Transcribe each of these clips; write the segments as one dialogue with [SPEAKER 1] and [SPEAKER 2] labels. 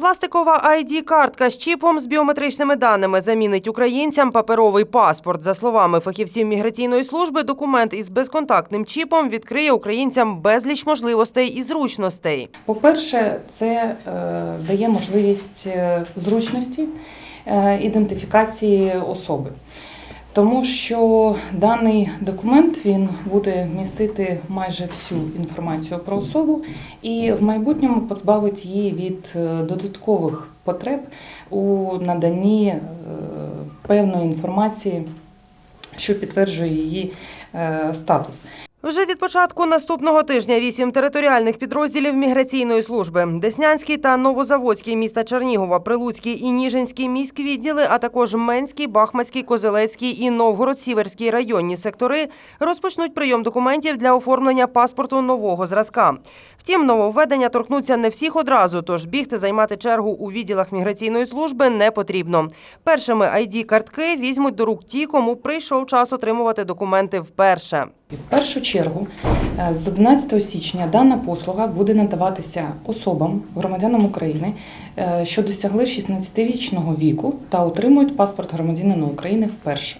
[SPEAKER 1] Пластикова ID-картка з чіпом з біометричними даними замінить українцям паперовий паспорт. За словами фахівців міграційної служби, документ із безконтактним чіпом відкриє українцям безліч можливостей і зручностей.
[SPEAKER 2] По-перше, це е, дає можливість е, зручності е, ідентифікації особи. Тому що даний документ він буде містити майже всю інформацію про особу і в майбутньому позбавить її від е, додаткових потреб у наданні е, певної інформації, що підтверджує її е, статус.
[SPEAKER 1] Вже від початку наступного тижня вісім територіальних підрозділів міграційної служби Деснянський та Новозаводський міста Чернігова, Прилуцький і Ніжинський міськвідділи, а також Менський, Бахмацький, Козелецький і Новгород-Сіверський районні сектори розпочнуть прийом документів для оформлення паспорту нового зразка. Втім, нововведення торкнуться не всіх одразу, тож бігти займати чергу у відділах міграційної служби не потрібно. Першими ID-картки візьмуть до рук ті, кому прийшов час отримувати документи вперше.
[SPEAKER 2] В першу чергу, е, з 11 січня дана послуга буде надаватися особам, громадянам України, е, що досягли 16-річного віку та отримують паспорт громадянина України вперше.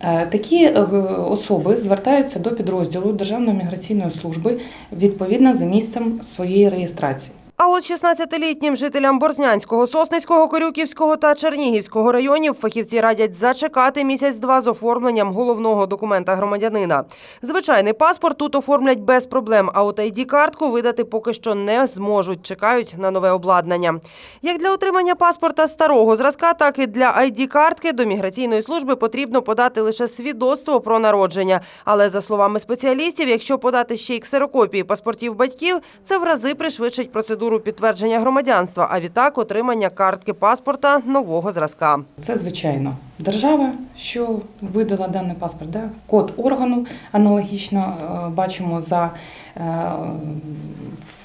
[SPEAKER 2] Е, Такі особи звертаються до підрозділу Державної міграційної служби відповідно за місцем своєї реєстрації.
[SPEAKER 1] От 16-літнім жителям Борзнянського, Сосницького, Корюківського та Чернігівського районів фахівці радять зачекати місяць-два з оформленням головного документа громадянина. Звичайний паспорт тут оформлять без проблем, а от ID-картку видати поки що не зможуть. Чекають на нове обладнання. Як для отримання паспорта старого зразка, так і для ID-картки до міграційної служби потрібно подати лише свідоцтво про народження. Але за словами спеціалістів, якщо подати ще й ксерокопії паспортів батьків, це в рази пришвидшить процедуру підтвердження громадянства, а відтак отримання картки паспорта нового зразка.
[SPEAKER 2] Це звичайно держава, що видала даний паспорт. Да? Код органу аналогічно е, бачимо за е,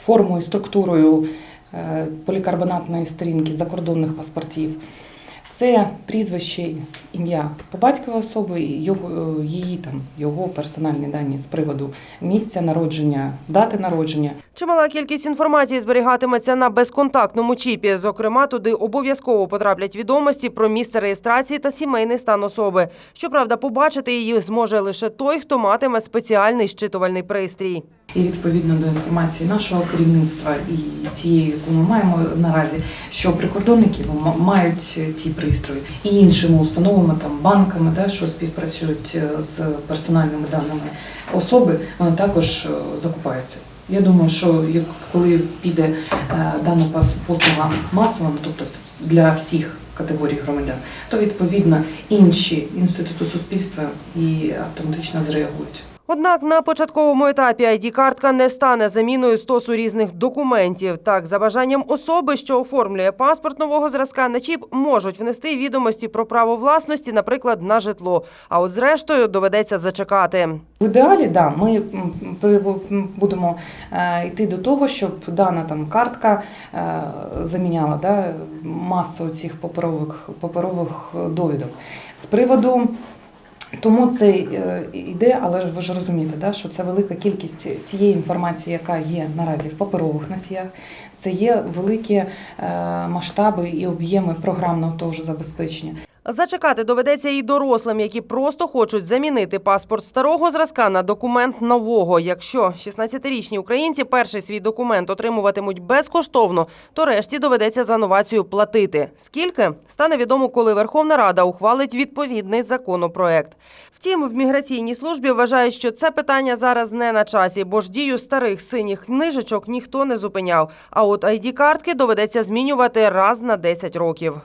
[SPEAKER 2] формою, структурою е, полікарбонатної сторінки закордонних паспортів. Це прізвище, ім'я по батьковій особи, його, е, її там його персональні дані з приводу місця народження, дати народження.
[SPEAKER 1] Чимала кількість інформації зберігатиметься на безконтактному чіпі. Зокрема, туди обов'язково потраплять відомості про місце реєстрації та сімейний стан особи. Щоправда, побачити її зможе лише той, хто матиме спеціальний щитувальний пристрій.
[SPEAKER 2] І відповідно до інформації нашого керівництва і тієї, яку ми маємо наразі, що прикордонники мають ті пристрої і іншими установами, там банками, да, що співпрацюють е, з персональними даними особи, вони також е, закупаються. Я думаю, що як коли піде е, дана послуга масово, ну, тобто для всіх категорій громадян, то відповідно інші інститути суспільства і автоматично зреагують.
[SPEAKER 1] Однак на початковому етапі ID-картка не стане заміною стосу різних документів. Так, за бажанням особи, що оформлює паспорт нового зразка на чіп, можуть внести відомості про право власності, наприклад, на житло. А от зрештою доведеться зачекати.
[SPEAKER 2] В ідеалі, да, ми будемо е, йти до того, щоб дана там картка е, заміняла да, масу цих паперових, паперових довідок. З приводу тому це е, йде, але ви ж розумієте, да, що це велика кількість тієї інформації, яка є наразі в паперових носіях. Це є великі е, масштаби і об'єми програмного того ж забезпечення.
[SPEAKER 1] Зачекати доведеться і дорослим, які просто хочуть замінити паспорт старого зразка на документ нового. Якщо 16-річні українці перший свій документ отримуватимуть безкоштовно, то решті доведеться за новацію платити. Скільки стане відомо, коли Верховна Рада ухвалить відповідний законопроект. Втім, в міграційній службі вважають, що це питання зараз не на часі, бо ж дію старих синіх книжечок ніхто не зупиняв. А от ID-картки доведеться змінювати раз на 10 років.